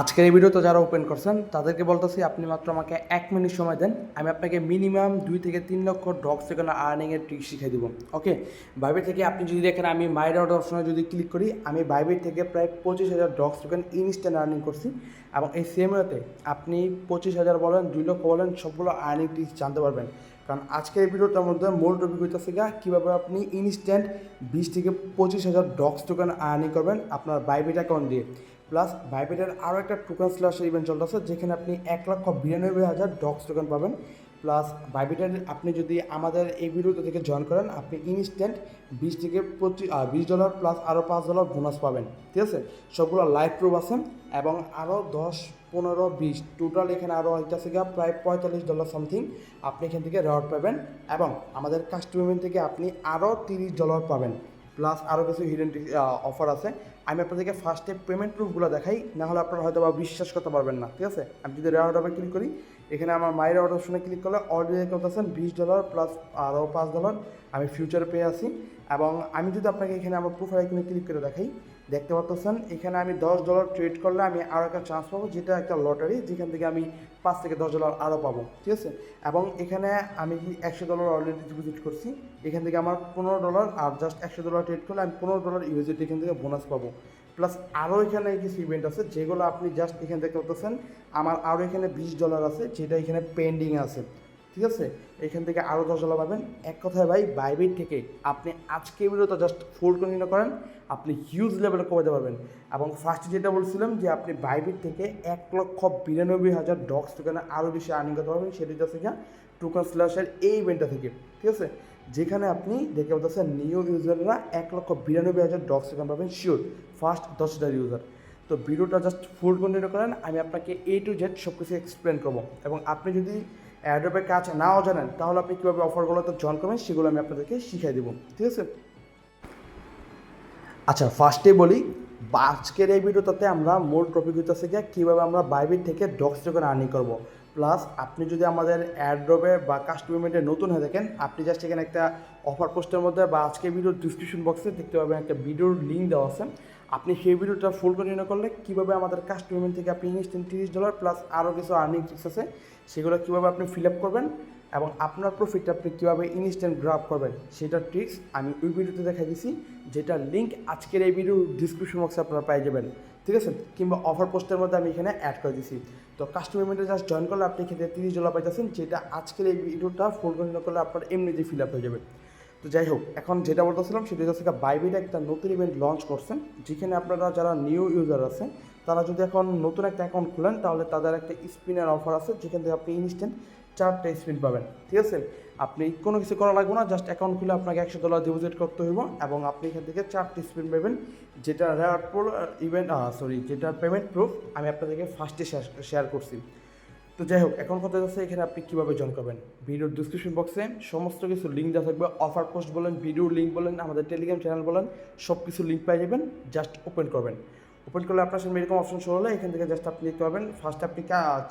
আজকের এই ভিডিওতে যারা ওপেন করছেন, তাদেরকে বলতেছি, আপনি মাত্র আমাকে এক মিনিট সময় দেন। আমি আপনাকে মিনিমাম দুই থেকে তিন লক্ষ ডগ সেকেন্ড আর্নিংয়ের ট্রিক শিখিয়ে দিব। ওকে বাইবেট থেকে আপনি যদি দেখেন আমি মাই আউট অপশনে যদি ক্লিক করি, আমি বাইবেট থেকে প্রায় পঁচিশ হাজার ডগ সেকেন্ড ইনস্ট্যান্ট আর্নিং করছি। এবং এই সেম ওয়েতে আপনি পঁচিশ হাজার বলেন, দুই লক্ষ বলেন, সবগুলো আর্নিং ট্রিক্স জানতে পারবেন। কারণ আজকের এই ভিডিওটার মধ্যে মূল টপিক হইতেছে গা কীভাবে আপনি ইনস্ট্যান্ট বিশ থেকে পঁচিশ হাজার ডক্স টোকেন আর্নিং করবেন আপনার বাইবেট অ্যাকাউন্ট দিয়ে। প্লাস বাইবেটের আরও একটা টোকেন স্ল্যাশ ইভেন্ট চলতেছে, যেখানে আপনি এক লক্ষ বিরানব্বই হাজার ডগস টোকেন পাবেন। প্লাস বাইবেটের আপনি যদি আমাদের এই ভিডিওটা থেকে জয়েন করেন, আপনি ইনস্ট্যান্ট বিশ থেকে পঁচিশ বিশ ডলার প্লাস আরও পাঁচ ডলার বোনাস পাবেন। ঠিক আছে? সবগুলো লাইভ প্রুফ আছে এবং আরও দশ, পনেরো, বিশ টোটাল এখানে আরও হইতেছে গিয়ে প্রায় পঁয়তাল্লিশ ডলার সামথিং আপনি এখান থেকে রেওয়ার্ড পাবেন এবং আমাদের কাস্টমার থেকে আপনি আরও তিরিশ ডলার পাবেন। প্লাস আরও কিছু হিডেন অফার আছে। আমি আপনাদেরকে ফার্স্টে পেমেন্ট প্রুফগুলো দেখাই, না হলে আপনারা হয়তো বা বিশ্বাস করতে পারবেন না। ঠিক আছে? আমি যদি রেওয়ার্ড অফে ক্লিক করি এখানে আমার মায়ের রেওয়ার্ড অপশনে ক্লিক করলে অলরেডি করতেছেন বিশ ডলার প্লাস আরও পাঁচ ডলার আমি ফিউচার পেয়ে আছি। এবং আমি যদি আপনাকে এখানে আমার প্রোফাইল এখানে ক্লিক করে দেখাই, দেখতে পাচ্ছেন এখানে আমি দশ ডলার ট্রেড করলে আমি আরও একটা চান্স পাবো, যেটা একটা লটারি যেখান থেকে আমি পাঁচ থেকে দশ ডলার আরও পাবো, ঠিক আছে? এবং এখানে আমি একশো ডলার অলরেডি ডিপোজিট করছি, এখান থেকে আমার পনেরো ডলার আর জাস্ট একশো ডলার ট্রেড করলে আমি পনেরো ডলার ইউএসডিটি এখান থেকে বোনাস পাবো। প্লাস আরও এখানে কিছু ইভেন্ট আছে, যেগুলো আপনি জাস্ট এখান থেকে করতেছেন আমার আরও এখানে বিশ ডলার আছে, যেটা এখানে পেন্ডিং আছে, ঠিক আছে? এখান থেকে আরও দশ ডলার পাবেন। এক কথায় ভাই বাইবেট থেকে আপনি আজকে ভিডিওটা জাস্ট ফুল কন্টিনিউ করেন, আপনি হিউজ লেভেলে কমাতে পারবেন। এবং ফার্স্টে যেটা বলছিলাম যে, আপনি বাইবেট থেকে এক লক্ষ বিরানব্বই হাজার ডগস টোকেনে আরও বেশি আর্নিং করতে পারবেন, সেটা হচ্ছে টোকেন স্ল্যাশের এই ইভেন্টটা থেকে, ঠিক আছে? যেখানে আপনি দেখতে পাচ্ছেন নিউ ইউজাররা এক লক্ষ বিরানব্বই হাজার ডগস টোকেন পাবেন শিওর ফার্স্ট দশ হাজার ইউজার তো ভিডিওটা জাস্ট ফুল কন্টিনিউ করেন, আমি আপনাকে এ টু জেড সব কিছু এক্সপ্লেন করব। এবং আপনি যদি অ্যাড্রপের কাজ নাও জানেন, তাহলে আপনি কীভাবে অফারগুলোতে জয়েন করবেন, সেগুলো আমি আপনাদেরকে শিখিয়ে দেবো, ঠিক আছে? আচ্ছা ফার্স্টে বলি, আজকের এই ভিডিওটাতে আমরা মূল টপিক হইতেছে গিয়ে কীভাবে আমরা বাইবিট থেকে ডক্স টোকেন আর্নিং করব। প্লাস আপনি যদি আমাদের অ্যাড্রপে বা কাস্টমারের নতুন হয়ে থাকেন, আপনি জাস্ট এখানে একটা অফার পোস্টের মধ্যে বা আজকে ভিডিওর ডিসক্রিপশন বক্সে দেখতে পাবেন একটা ভিডিওর লিঙ্ক দেওয়া আছে। আপনি সেই ভিডিওটা ফুল কন্টিনিউ করলে কীভাবে আমাদের কাস্টমার থেকে আপনি ইনস্ট্যান্ট তিরিশ ডলার প্লাস আরও কিছু আর্নিং ট্রিক্স আছে, সেগুলো কীভাবে আপনি ফিল আপ করবেন এবং আপনার প্রফিটটা আপনি কীভাবে ইনস্ট্যান্ট গ্রাফ করবেন, সেটার ট্রিক্স আমি ওই ভিডিওতে দেখা দিছি, যেটার লিঙ্ক আজকের এই ভিডিওর ডিসক্রিপশন বক্সে আপনারা পেয়ে যাবেন। ঠিক আছে? কিংবা অফার পোস্টের মধ্যে আমি এখানে অ্যাড করে দিছি। তো কাস্টমার জাস্ট জয়েন করলে আপনি এখানে তিরিশ ডলার পাইতেছেন, যেটা আজকের এই ভিডিওটা ফুল কন্টিনিউ করলে আপনার এমনিতেই ফিল আপ হয়ে যাবে। তো যাই হোক, এখন যেটা বলতেছিলাম সেটা হচ্ছে বাইবিট একটা নতুন ইভেন্ট লঞ্চ করছেন, যেখানে আপনারা যারা নিউ ইউজার আছে তারা যদি এখন নতুন একটা অ্যাকাউন্ট খুলেন, তাহলে তাদের একটা স্পিনার অফার আছে, যেখান থেকে আপনি ইনস্ট্যান্ট চারটে স্পিন পাবেন, ঠিক আছে? আপনি কোনো কিছু করা লাগবে না জাস্ট অ্যাকাউন্ট খুলে আপনাকে একশো ডলার ডিপোজিট করতে হইব এবং আপনি এখান থেকে চারটে স্পিন পাবেন, যেটা রেয়ার প্রো ইভেন্ট সরি যেটা পেমেন্ট প্রুফ আমি আপনাদেরকে ফার্স্টে শেয়ার করছি। তো যাই হোক, এখন কথা হচ্ছে এখানে আপনি কীভাবে জয়েন করবেন? ভিডিওর ডিসক্রিপশন বক্সে সমস্ত কিছু লিঙ্ক দেওয়া থাকবে অফার পোস্ট বলেন ভিডিওর লিঙ্ক বলেন, আমাদের টেলিগ্রাম চ্যানেল বলেন সব কিছু লিঙ্ক পেয়ে যাবেন জাস্ট ওপেন করবেন। ওপেন করলে আপনার সামনে এরকম অপশন শো হলে এখান থেকে জাস্ট আপনি দেখতে পাবেন ফার্স্ট আপনি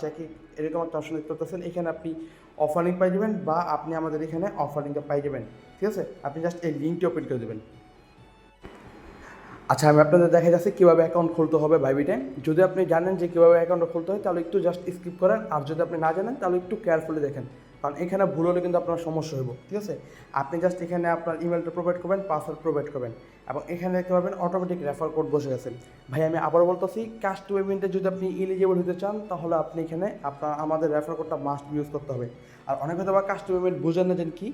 চেকে এরকম একটা অপশন দেখতে পাচ্ছেন। এখানে আপনি অফার পাই যাবেন বা আপনি আমাদের এখানে অফার লিঙ্কটা পাই যাবেন ঠিক আছে? আপনি জাস্ট এই লিঙ্কটি ওপেন করে দেবেন। আচ্ছা আমি আপনাদের দেখা যাচ্ছে কীভাবে অ্যাকাউন্ট খুলতে হবে বাইবিটে যদি আপনি জানেন যে কীভাবে অ্যাকাউন্টটা খুলতে হয়, তাহলে একটু জাস্ট স্কিপ করেন। আর যদি আপনি না জানেন, তাহলে একটু কেয়ারফুলি দেখেন। কারণ এখানে ভুল হলে কিন্তু আপনার সমস্যা হইব, ঠিক আছে? আপনি জাস্ট এখানে আপনার ইমেলটা প্রোভাইড করবেন পাসওয়ার্ড প্রোভাইড করবেন এবং এখানে দেখতে পাবেন অটোমেটিক রেফার কোড বসে গেছে। ভাই, আমি আবার বলতেছি কাস্ট পেমেন্টে যদি আপনি এলিজিবল হতে চান, তাহলে আপনি এখানে আপনার, আমাদের রেফার কোডটা মাস্ট ইউজ করতে হবে। আর অনেক হয়তো বা কাস্ট পেমেন্ট বোঝেন না যেন কি?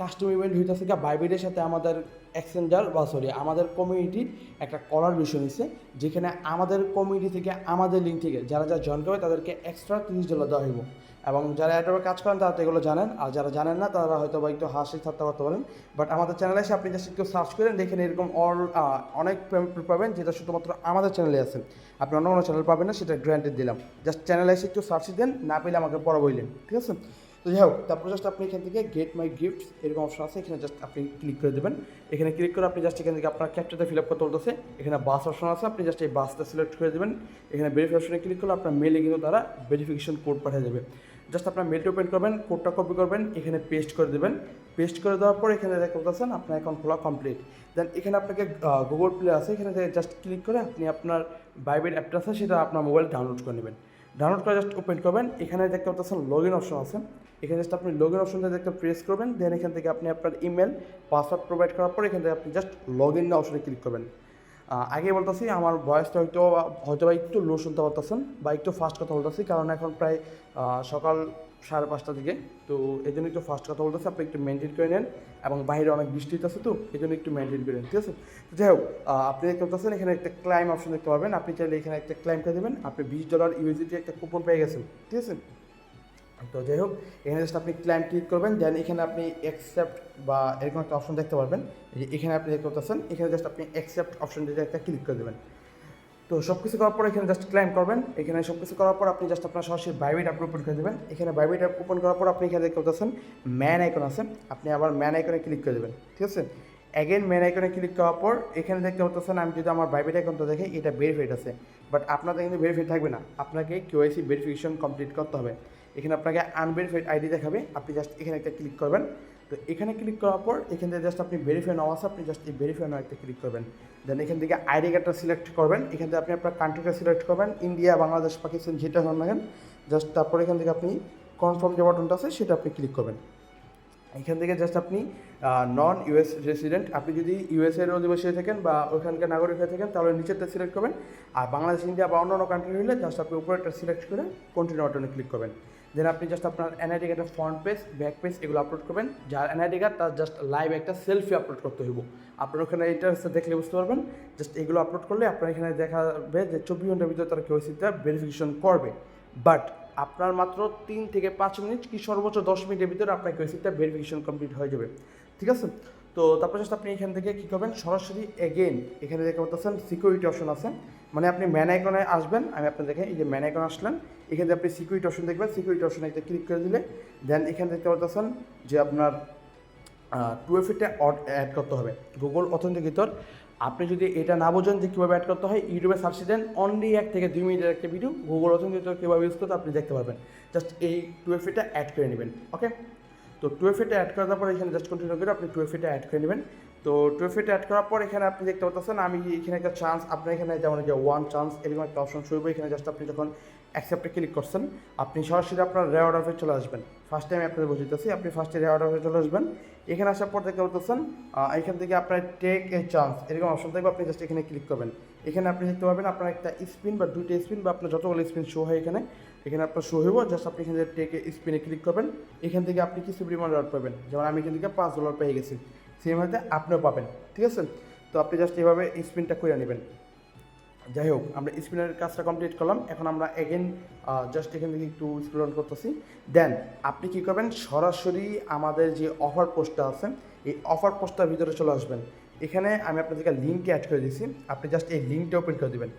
কাস্টম ইভেন্ট হইতেছে কি বাইবেলের সাথে আমাদের এক্সচেঞ্জার বা সরি আমাদের কমিউনিটির একটা কলার বিষয় নিচ্ছে যেখানে আমাদের কমিউনিটি থেকে, আমাদের লিঙ্ক থেকে যারা যারা জয়েন করবে, তাদেরকে এক্সট্রা তিরিশ ডলার দেওয়া হইব। এবং যারা অ্যাডোবে কাজ করেন, তারা তো এগুলো জানেন। আর যারা জানেন না, তারা হয়তো বা একটু হাসি থাকতে করতে পারেন। বাট আমাদের চ্যানেলে এসে আপনি জাস্ট একটু সার্চ করেন দেখেন এরকম অল অনেক পেমেন্ট পাবেন, যেটা শুধুমাত্র আমাদের চ্যানেলে আছে। আপনি অন্য কোনো চ্যানেল পাবেন না, সেটা গ্র্যান্টেড দিলাম। জাস্ট চ্যানেলে এসে একটু সার্চ দেন, না পেলে আমাকে পরে বললেন, ঠিক আছে? তো যাই হোক, তারপর জাস্ট আপনি এখান থেকে গেট মাই গিফটস এরকম অপশন আছে, এখানে জাস্ট আপনি ক্লিক করে দেবেন। এখানে ক্লিক করে আপনি জাস্ট এখান থেকে আপনার ক্যাপচারটা ফিল আপ করতে বলতেছে। এখানে বাস অপশন আছে, আপনি জাস্ট এই বাসটা সিলেক্ট করে দেবেন। এখানে ভেরিফিকেশনে ক্লিক করলে আপনার মেলে কিন্তু তারা ভেরিফিকেশন কোড পাঠিয়ে দেবে। জাস্ট আপনার মেলটা ওপেন করবেন কোডটা কপি করবেন, এখানে পেস্ট করে দেবেন। পেস্ট করে দেওয়ার পর এখানে দেখতে পাচ্ছেন আপনার অ্যাকাউন্ট খোলা কমপ্লিট দেন এখানে আপনাকে গুগল প্লে আছে, এখানে জাস্ট ক্লিক করে আপনি আপনার বাইবেট অ্যাপটা আছে, সেটা আপনার মোবাইল ডাউনলোড করে নেবেন। ডাউনলোড করে জাস্ট ওপেন করবেন, এখানে দেখতে পাচ্ছেন লগ ইন অপশন আছে। এখানে জাস্ট আপনি লগ ইন অপশনটা দেখতে প্রেস করবেন দেন এখান থেকে আপনি আপনার ইমেল পাসওয়ার্ড প্রোভাইড করার পর এখান থেকে আপনি জাস্ট লগ ইন অপশনে ক্লিক করবেন। আগে বলতেছি আমার ভয়েসটা হয়তো হয়তো বা একটু লো শুনতে পারতেছেন বা একটু ফাস্ট কথা বলতেছি, কারণ এখন প্রায় সকাল সাড়ে পাঁচটা দিকে তো এই জন্য একটু ফাস্ট কথা বলতেছি, আপনি একটু মেনটেন করে নেন এবং বাইরে অনেক বৃষ্টি আছে তো, এই জন্য একটু মেনটেন করে নেন, ঠিক আছে? যাই হোক আপনি দেখতে পাচ্ছেন এখানে একটা ক্লাইম অপশন দেখতে পারবেন। আপনি চাইলে এখানে একটা ক্লাইম করে দেবেন। আপনি বিশ ডলার ইউএসিটি একটা কুপন পেয়ে গেছেন, ঠিক আছে? তো যাই হোক, এখানে জাস্ট আপনি ক্লাইম ক্লিক করবেন দেন এখানে আপনি অ্যাকসেপ্ট বা এরকম একটা অপশন দেখতে পারবেন। যে এখানে আপনি দেখতে পাচ্ছেন এখানে জাস্ট আপনি অ্যাকসেপ্ট অপশনটিতে একটা ক্লিক করে দেবেন। তো সব কিছু করার পর এখানে জাস্ট ক্লাইম করবেন। এখানে সব কিছু করার পর আপনি জাস্ট আপনার সরাসরি বাইবিট অ্যাপ ওপেন করে দেবেন। এখানে বাইবিট অ্যাপ ওপেন করার পর আপনি এখানে দেখতে পাচ্ছেন ম্যান আইকন আছে। আপনি আবার ম্যান আইকনে ক্লিক করে দেবেন, ঠিক আছে? অ্যাগেন ম্যান আইকনে ক্লিক করার পর এখানে দেখতে পাচ্ছেন আমি যদি আমার বাইবিট অ্যাকাউন্টটা দেখে, এটা ভেরিফাইড আছে। বাট আপনাদের কিন্তু ভেরিফাইড থাকবে না। আপনাকে কেওয়াইসি ভেরিফিকেশন কমপ্লিট করতে হবে। এখানে আপনাকে আনভেরিফাইড আইডি দেখাবে। আপনি জাস্ট এখানে একটা ক্লিক করবেন। তো এখানে ক্লিক করার পর, এখান থেকে জাস্ট আপনি ভেরিফাই নাও আছে, আপনি জাস্ট এই ভেরিফাই নাও একটা ক্লিক করবেন। দেন এখান থেকে আইডি কার্ডটা সিলেক্ট করবেন। এখান থেকে আপনি আপনার কান্ট্রিটা সিলেক্ট করবেন। ইন্ডিয়া বাংলাদেশ পাকিস্তান যেটা হন না জাস্ট তারপর এখান থেকে আপনি কনফার্ম যে বাটনটা আছে, সেটা আপনি ক্লিক করবেন। এখান থেকে জাস্ট আপনি নন ইউএস রেসিডেন্ট আপনি যদি ইউএসএর অধিবাসী হয়ে থাকেন বা ওইখানকার নাগরিক হয়ে থাকেন, তাহলে নিচেরটা সিলেক্ট করবেন। আর বাংলাদেশ ইন্ডিয়া বা অন্য অন্য কান্ট্রি হলে জাস্ট আপনি উপরেরটা সিলেক্ট করে কন্টিনিউ বাটনে ক্লিক করবেন। দেন আপনি জাস্ট আপনার এনআইডি কার্ডের ফ্রন্ট পেজ ব্যাক পেজ এগুলো আপলোড করবেন। যার এনআইডি কার্ড তার জাস্ট লাইভ একটা সেলফি আপলোড করতে হইব। আপনার ওখানে এটা দেখলে বুঝতে পারবেন জাস্ট এগুলো আপলোড করলে আপনার এখানে দেখাবে যে চব্বিশ ঘণ্টার ভিতরে তারা কেওয়াইসিটা ভেরিফিকেশন করবে। বাট আপনার মাত্র তিন থেকে পাঁচ মিনিট কি সর্বোচ্চ দশ মিনিটের ভিতরে আপনার কেওয়াইসিটা ভেরিফিকেশন কমপ্লিট হয়ে যাবে। ঠিক আছে? তো তারপর জাস্ট আপনি এখান থেকে কী করবেন? সরাসরি এগেন এখানে দেখতে পাচ্ছেন সিকিউরিটি অপশন আছে। মানে আপনি ম্যান আইকনে আসবেন। আমি আপনার দেখেন এই যে ম্যান আইকন আসলেন থেকে আপনি সিকিউরিটি অপশন দেখবেন। সিকিউরিটি অপশনে একটা ক্লিক করে দিলে দেন এখানে দেখতে পাচ্ছেন যে আপনার টু এফিটা অ্যাড করতে হবে। গুগল অথেন্টিকেটর আপনি যদি এটা না বোঝেন যে কীভাবে অ্যাড করতে হয়, ইউটিউবে সার্চ দেন অনলি এক থেকে দুই মিনিটের একটা ভিডিও গুগল অথেন্টিকেটর কীভাবে ইউজ করতে আপনি দেখতে পারবেন। জাস্ট এই টু এফিটা অ্যাড করে নেবেন ওকে তো টু এফিটা অ্যাড করার পর এখানে জাস্ট কন্টিনিউ করে আপনি টু এফিটা অ্যাড করে নেবেন। তো টু এফিটা অ্যাড করার পর এখানে আপনি দেখতে পাচ্ছেন আমি এখানে একটা চান্স আপনার এখানে যেমন যে ওয়ান চান্স এরকম একটা অপশন শুরু এখানে জাস্ট আপনি যখন অ্যাকসেপ্টে ক্লিক করছেন, আপনি সরাসরি আপনার রেওয়ার্ড অফে চলে আসবেন। ফার্স্ট টাইম আপনাদের বুঝতেছি আপনি ফার্স্টে রেওয়ার্ড অফে চলে আসবেন। এখানে আসার পর দেখতে পাচ্ছেন এখান থেকে আপনার টেক এ চান্স এরকম অপশন থাকবে। আপনি জাস্ট এখানে ক্লিক করবেন। এখানে আপনি দেখতে পাবেন, আপনার একটা স্পিন বা দুইটা স্পিন বা আপনার যতগুলো স্পিন শো হয় এখানে এখানে আপনার শো হইব জাস্ট আপনি এখান থেকে টেক স্পিনে ক্লিক করবেন। এখান থেকে আপনি কিছু পরিমাণ রেওয়ার্ড পাবেন। যেমন আমি এখান থেকে পাঁচ ডলার পেয়ে গেছি। সেম হয়তো আপনিও পাবেন, ঠিক আছে? তো আপনি জাস্ট এইভাবে স্পিনটা করে নেবেন। যাই হোক, আমরা স্পিনের কাজটা কমপ্লিট করলাম। এখন আমরা এগেন জাস্ট এখান থেকে একটু স্ক্রল করতেছি। দেন আপনি কী করবেন? সরাসরি আমাদের যে অফার পোস্টটা আছে, এই অফার পোস্টটার ভিতরে চলে আসবেন। এখানে আমি আপনাদেরকে লিঙ্ক অ্যাড করে দিয়েছি। আপনি জাস্ট এই লিঙ্কটা ওপেন করে দেবেন।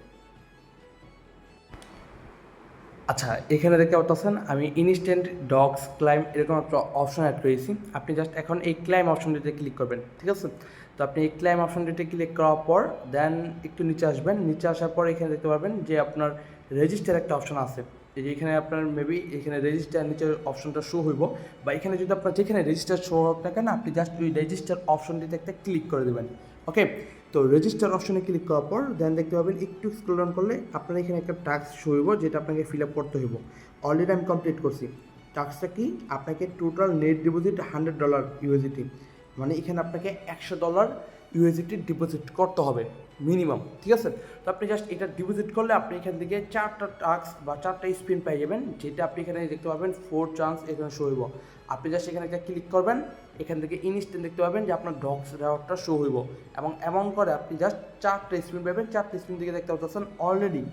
আচ্ছা এখানে দেখতে পাচ্ছেন আমি ইনস্ট্যান্ট ডগস ক্লাইম এরকম একটা অপশন অ্যাড করেছি। আপনি জাস্ট এখন এই ক্লাইম অপশনটিতে ক্লিক করবেন, ঠিক আছে? তো আপনি এই ক্লাইম অপশনটিতে ক্লিক করার পর দেন একটু নিচে আসবেন। নিচে আসার পর এখানে দেখতে পারবেন যে আপনার রেজিস্টার একটা অপশন আছে। এই যে এখানে আপনার মেবি এখানে রেজিস্টার নিচের অপশনটা শো হইব, বা এখানে যদি আপনার যেখানে রেজিস্টার শো হোক না কেন, আপনি জাস্ট ওই রেজিস্টার অপশনটিতে একটা ক্লিক করে দেবেন ওকে তো রেজিস্টার অপশনে ক্লিক করার পর দেন দেখতে পাবেন একটু স্ক্রল ডাউন করলে আপনার এখানে একটা টাস্ক হইব, যেটা আপনাকে ফিল আপ করতে হইব। অলরেডি আমি কমপ্লিট করছি। টাস্কটা কি? আপনাকে total net deposit hundred dollar USDT মানে এখানে আপনাকে একশো ডলার ইউএসিটি ডিপোজিট করতে হবে। মিনিমাম, ঠিক আছে? তো আপনি জাস্ট এটা ডিপোজিট করলে আপনি এখান থেকে চারটা টাস্ক বা চারটা স্পিন পেয়ে যাবেন, যেটা আপনি এখানে দেখতে পাবেন ফোর চান্স এখানে শো হইব। আপনি জাস্ট এখানে একটা ক্লিক করবেন, এখান থেকে ইনস্ট্যান্ট দেখতে পাবেন যে আপনার ডক্স রেওয়ার্ডটা শো হইব। এবং এমন করে আপনি জাস্ট চারটা স্পিন পাবেন, চারটা স্পিন থেকে দেখতে পাচ্ছেন অলরেডি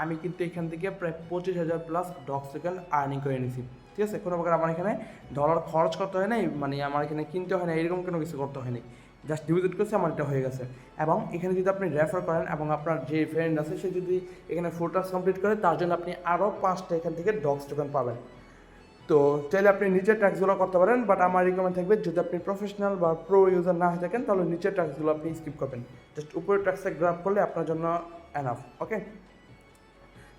আমি কিন্তু এখান থেকে প্রায় পঁচিশ হাজার প্লাস ডক্স সেকেন্ড আর্নিং করে নিয়েছি ঠিক আছে? কোনো প্রকার আমার এখানে ডলার খরচ করতে হয় নাই মানে আমার এখানে কিনতে হয় না এরকম কোনো কিছু করতে হয়নি জাস্ট ডিপোজিট করছে, আমার এটা হয়ে গেছে। এবং এখানে যদি আপনি রেফার করেন এবং আপনার যে ফ্রেন্ড আছে, সে যদি এখানে ফোর টাস্ক কমপ্লিট করে, তার জন্য আপনি আরও পাঁচটা এখান থেকে ডক্স টোকেন পাবেন। তো চাইলে আপনি নিচের ট্যাক্সগুলো করতে পারেন বাট আমার রিকমেন্ড থাকবে যদি আপনি প্রফেশনাল বা প্রো ইউজার না হয়ে থাকেন, তাহলে নিচের ট্যাক্সগুলো আপনি স্কিপ করবেন। জাস্ট উপরের ট্যাক্সে গ্রাফ করলে আপনার জন্য এনাফ ওকে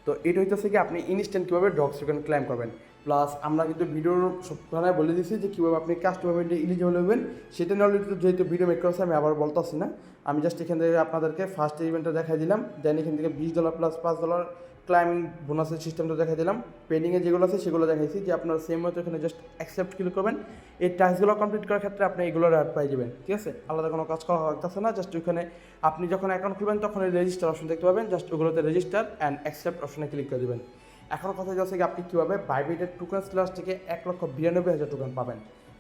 তো এটা হইতেছে কি আপনি ইনস্ট্যান্ট কীভাবে ডগ সেকেন্ড ক্লাইম করবেন? প্লাস আমরা কিন্তু ভিডিওর সবখানে বলে দিয়েছি যে কীভাবে আপনি কাস্টমার ইলিজিবল হবেন সেটা নলেজ যেহেতু ভিডিও মেক করেছে, আমি আবার বলতেছি না। আমি জাস্ট এখান থেকে আপনাদেরকে ফার্স্ট ইভেন্টটা দেখাই দিলাম। দেন এখান থেকে বিশ ডলার প্লাস পাঁচ ডলার ক্লাইমিং বোনাসের সিস্টেমটা দেখাই দিলাম। পেন্ডিংয়ে যেগুলো আছে সেগুলো দেখাইছি, যে আপনার সেম মতো এখানে জাস্ট অ্যাকসেপ্ট ক্লিক করবেন। এই টাস্কগুলো কমপ্লিট করার ক্ষেত্রে আপনি এগুলোর অ্যাড পাই যাবেন, ঠিক আছে? আলাদা কোনো কাজ করা হচ্ছে না জাস্ট ওইখানে আপনি যখন অ্যাকাউন্ট খুলবেন তখন এই রেজিস্টার অপশন দেখতে পাবেন জাস্ট ওগুলোতে রেজিস্টার অ্যান্ড অ্যাকসেপ্ট অপশনে ক্লিক করে দেবেন। এখন কথা যাচ্ছে আপনি কীভাবে বাইবিটের টোকেন স্ল্যাশ থেকে এক লক্ষ বিরানব্বই হাজার টোকেন পাবেন।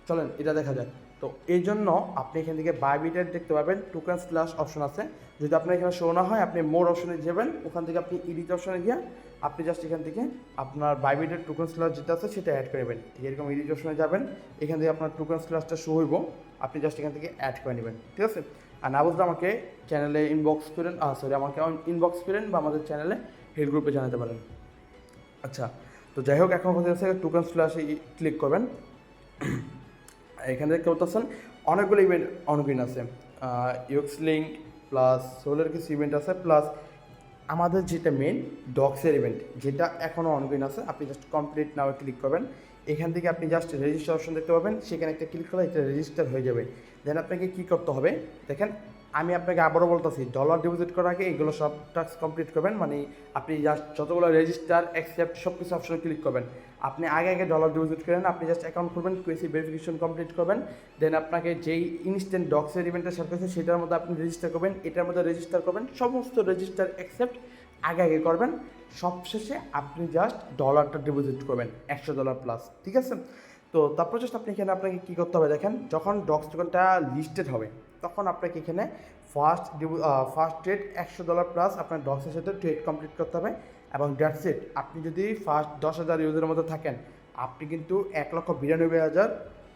চলেন, এটা দেখা যাক। তো এই জন্য আপনি এখান থেকে বাইবিটের দেখতে পাবেন টোকেন স্ল্যাশ অপশন আছে। যদি আপনার এখানে শো না হয়, আপনি মোর অপশনে যাবেন। ওখান থেকে আপনি ইডিট অপশনে গিয়ে আপনি জাস্ট এখান থেকে আপনার বাইবিটের টোকেন স্ল্যাশ যেটা আছে, সেটা অ্যাড করে নেবেন। ঠিক এরকম ইডিট অপশনে যাবেন। এখান থেকে আপনার টোকেন স্ল্যাশটা শো হইব। আপনি জাস্ট এখান থেকে অ্যাড করে নেবেন। ঠিক আছে? আর না বুঝলে আমাকে চ্যানেলে ইনবক্স করেন সরি আমাকে ইনবক্স করেন বা আমাদের চ্যানেলে হেড গ্রুপে জানাতে পারেন। আচ্ছা তো যাই হোক, এখন কথা হচ্ছে টোকেন স্ল্যাশে ক্লিক করবেন। এখানে দেখতে পাচ্ছেন অনেকগুলো ইভেন্ট অনগ্রিন আছে। ইউক্স লিঙ্ক প্লাস সোলের কিছু ইভেন্ট আছে প্লাস আমাদের যেটা মেন ডক্সের ইভেন্ট যেটা এখনও অনগ্রিন আছে। আপনি জাস্ট কমপ্লিট নাও ক্লিক করবেন। এখান থেকে আপনি জাস্ট রেজিস্টার অপশন দেখতে পাবেন। সেখানে একটা ক্লিক করলে এটা রেজিস্টার হয়ে যাবে। দেন আপনাকে কী করতে হবে? দেখেন, আমি আপনাকে আবারও বলতেছি ডলার ডিপোজিট করার আগে এগুলো সব টাস্ক কমপ্লিট করবেন। মানে আপনি জাস্ট যতগুলো রেজিস্টার অ্যাকসেপ্ট সব কিছু অপশনে ক্লিক করবেন। আপনি আগে আগে ডলার ডিপোজিট করেন, আপনি জাস্ট অ্যাকাউন্ট খুলবেন কেসি ভেরিফিকেশন কমপ্লিট করবেন। দেন আপনাকে যেই ইনস্ট্যান্ট ডক্সের ইভেন্টটা শেয়ার করেছে, সেটার মধ্যে আপনি রেজিস্টার করবেন, এটার মধ্যে রেজিস্টার করবেন, সমস্ত রেজিস্টার অ্যাকসেপ্ট আগে আগে করবেন। সবশেষে আপনি জাস্ট ডলারটা ডিপোজিট করবেন, একশো ডলার প্লাস ঠিক আছে? তো তারপর জাস্ট আপনি এখানে আপনাকে কী করতে হবে দেখেন, যখন ডক্স টোকেনটা লিস্টেড হবে, তখন আপনাকে এখানে ফার্স্ট ফার্স্ট ট্রেড একশো ডলার প্লাস আপনার ডক্সের সাথে ট্রেড কমপ্লিট করতে হবে এবং দ্যাটস ইট আপনি যদি ফার্স্ট দশ হাজার ইউজের মধ্যে থাকেন, আপনি কিন্তু এক লক্ষ বিরানব্বই হাজার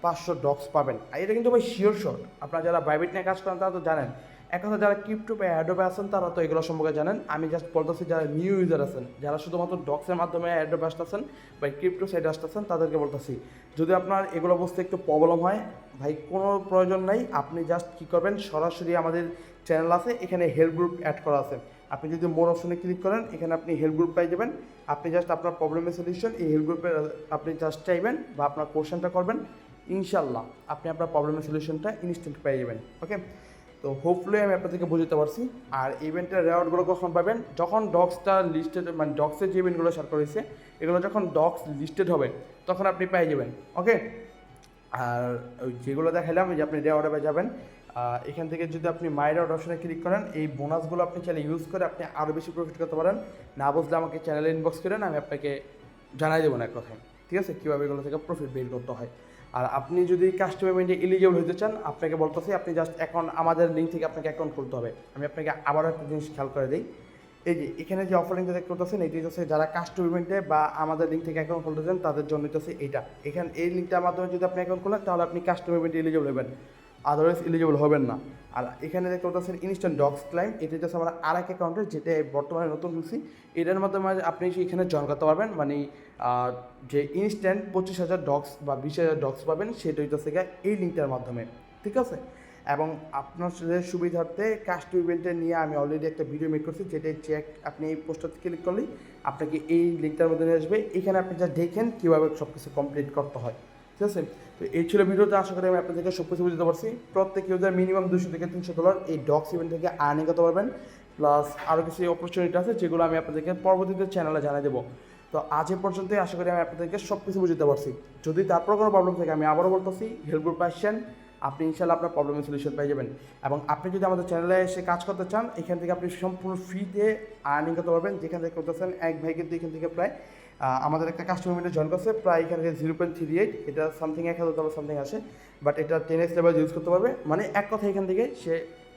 পাঁচশো ডক্স পাবেন। আর এটা কিন্তু ভাই শিওর শট আপনারা যারা প্রাইভেট নিয়ে কাজ করেন, তারা তো জানেন এক যারা ক্রিপ্টো বা অ্যাডোবে আছেন তারা তো এগুলো সম্পর্কে জানেন। আমি জাস্ট বলতেছি, যারা নিউ ইউজার আছেন, যারা শুধুমাত্র ডক্সের মাধ্যমে অ্যাডোবে আসতেছেন বা ক্রিপ্টো সাইডে আসতেছেন, তাদেরকে বলতেছি, যদি আপনার এগুলো বুঝতে একটু প্রবলেম হয়, ভাই কোনো প্রয়োজন নাই, আপনি জাস্ট কী করবেন, সরাসরি আমাদের চ্যানেল আছে, এখানে হেল্প গ্রুপ অ্যাড করা আছে। আপনি যদি মোর অপশনে ক্লিক করেন, এখানে আপনি হেল্প গ্রুপ পাই যাবেন। আপনি জাস্ট আপনার প্রবলেমের সলিউশন এই হেল্প গ্রুপে আপনি জাস্ট চাইবেন বা আপনার কোশ্চেনটা করবেন ইনশাল্লাহ আপনি আপনার প্রবলেমের সলিউশনটা ইনস্ট্যান্ট পেয়ে যাবেন ওকে তো হোপফুলি আমি আপনাদেরকে বুঝতে পারছি। আর ইভেন্টের রেওয়ার্ডগুলো কখন পাবেন? যখন ডক্সটা লিস্টেড মানে ডক্সের যে ইভেন্টগুলো শেয়ার করেছে এগুলো যখন ডক্স লিস্টেড হবে, তখন আপনি পেয়ে যাবেন ওকে আর ওই যেগুলো দেখালাম যে আপনি রেওয়ার্ডে যাবেন। এখান থেকে যদি আপনি মাই রেওয়ার্ড অপশনে ক্লিক করেন, এই বোনাসগুলো আপনি চাইলে ইউজ করে আপনি আরও বেশি প্রফিট করতে পারেন। না বুঝলে আমাকে চ্যানেলে ইনবক্স করেন আমি আপনাকে জানাই দেবো না এক কথায়, ঠিক আছে? কীভাবে এগুলো থেকে প্রফিট বের করতে হয়। আর আপনি যদি কাস্টমার পেমেন্টে এলিজিবল হতে চান, আপনাকে বলতেছি আপনি জাস্ট অ্যাকাউন্ট আমাদের লিঙ্ক থেকে আপনাকে অ্যাকাউন্ট খুলতে হবে। আমি আপনাকে আবারও একটা জিনিস খেয়াল করে দিই। এই যে, এখানে যে অফারিংটা দেখতে করতেছেন এটি হচ্ছে যারা কাস্টমার পেমেন্টে বা আমাদের লিঙ্ক থেকে অ্যাকাউন্ট খুলতে চান, তাদের জন্য হচ্ছে এইটা। এখানে, এই লিঙ্কটার মাধ্যমে যদি আপনি অ্যাকাউন্ট খোলেন, তাহলে আপনি কাস্টমার পেমেন্টে এলিজিবল হবেন আদারওয়াইজ এলিজিবল হবেন না। আর এখানে দেখতে পাচ্ছেন ইনস্ট্যান্ট ডক্স ক্লাইম এটা হচ্ছে আমার আর এক অ্যাকাউন্টের যেটা বর্তমানে নতুন খুলছি। এটার মাধ্যমে আপনি এখানে জয়েন করতে পারবেন। মানে যে ইনস্ট্যান্ট পঁচিশ হাজার ডক্স বা বিশ হাজার ডক্স পাবেন, সেটা গিয়ে এই লিঙ্কটার মাধ্যমে। ঠিক আছে? এবং আপনার সুবিধার্থে কাস্ট ইভেন্টে নিয়ে আমি অলরেডি একটা ভিডিও মেক করছি, যেটা চেক আপনি এই পোস্টার ক্লিক করলেই আপনাকে এই লিঙ্কটার মধ্যে আসবে। এখানে আপনি যা দেখেন, কীভাবে সব কিছু কমপ্লিট করতে হয়। ঠিক আছে? তো এই ছিল ভিডিওতে আশা করি আমি আপনাদেরকে সব কিছু বুঝতে পারছি। প্রত্যেক ইউজার মিনিমাম দুশো থেকে তিনশো ডলার এই ডক্স ইভেন্ট থেকে আর্নিং করতে পারবেন। প্লাস আরও কিছু অপরচুনিটি আছে যেগুলো আমি আপনাদেরকে পরবর্তীতে চ্যানেলে জানিয়ে দেবো। তো আজ এ পর্যন্তই। আশা করি আমি আপনাদেরকে সব কিছু বুঝতে পারছি। যদি তারপর কোনো প্রবলেম থাকে, আমি আবারও বলতেছি হেল্প গ্রুপ আসছেন, আপনি ইনশাল্লাহ আপনার প্রবলেমের সলিউশন পেয়ে যাবেন। এবং আপনি যদি আমাদের চ্যানেলে এসে কাজ করতে চান, এখান থেকে আপনি সম্পূর্ণ ফ্রিতে আর্নিং করতে পারবেন। যেখান থেকে করতেছেন, এক ভাই কিন্তু এখান থেকে প্রায় আমাদের একটা কাস্টমার মিটে জয়েন করছে, প্রায় এখান জিরো পয়েন্ট থ্রি এইট এটা সামথিং এক হাজার ডলার সামথিং আসে বাট এটা টেন এক্স লেভেল ইউজ করতে পারবে। মানে এক কথা এখান থেকে সে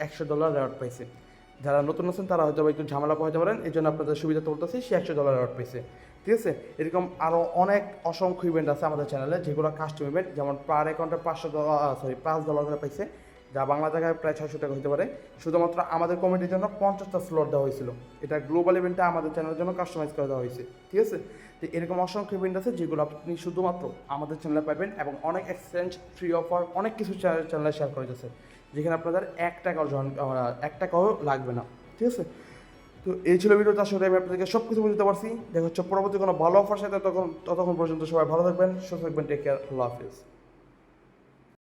একশো ডলার রেওয়ার্ড পাইছে। যারা নতুন আছেন, তারা হয়তো একটু ঝামেলা পোহাতে পারেন, এই জন্য আপনাদের সুবিধা বলতেছি, সে একশো ডলার রেওয়ার্ড পাইছে। ঠিক আছে? এরকম আরও অনেক অসংখ্য ইভেন্ট আছে আমাদের চ্যানেলে যেগুলো কাস্টম ইভেন্ট যেমন পার অ্যাকাউন্টে পাঁচশো ডলার সরি পাঁচ ডলার করে পাইছে। যা বাংলা জায়গায় প্রায় ছয়শো টাকা হতে পারে। শুধুমাত্র আমাদের কমিটির জন্য পঞ্চাশটা স্লট দেওয়া হয়েছিল। এটা গ্লোবাল ইভেন্টটা আমাদের চ্যানেলের জন্য কাস্টমাইজ করে দেওয়া হয়েছে, ঠিক আছে? তো এরকম অসংখ্য ইভেন্ট আছে যেগুলো আপনি শুধুমাত্র আমাদের চ্যানেলে পাবেন এবং অনেক এক্সচেঞ্জ ফ্রি অফার অনেক কিছু চ্যানেলে শেয়ার করে যাচ্ছে যেখানে আপনাদের এক টাকাও জন এক টাকাও লাগবে না, ঠিক আছে? তো এই ছিল ভিডিও তার সাথে আমি আপনাদেরকে সব কিছু বুঝতে পারছি। দেখা হচ্ছে পরবর্তী কোনো ভালো অফার সাথে, তখন ততক্ষণ পর্যন্ত সবাই ভালো থাকবেন, সুস্থ থাকবেন টেক কেয়ার আল্লাহ হাফিজ।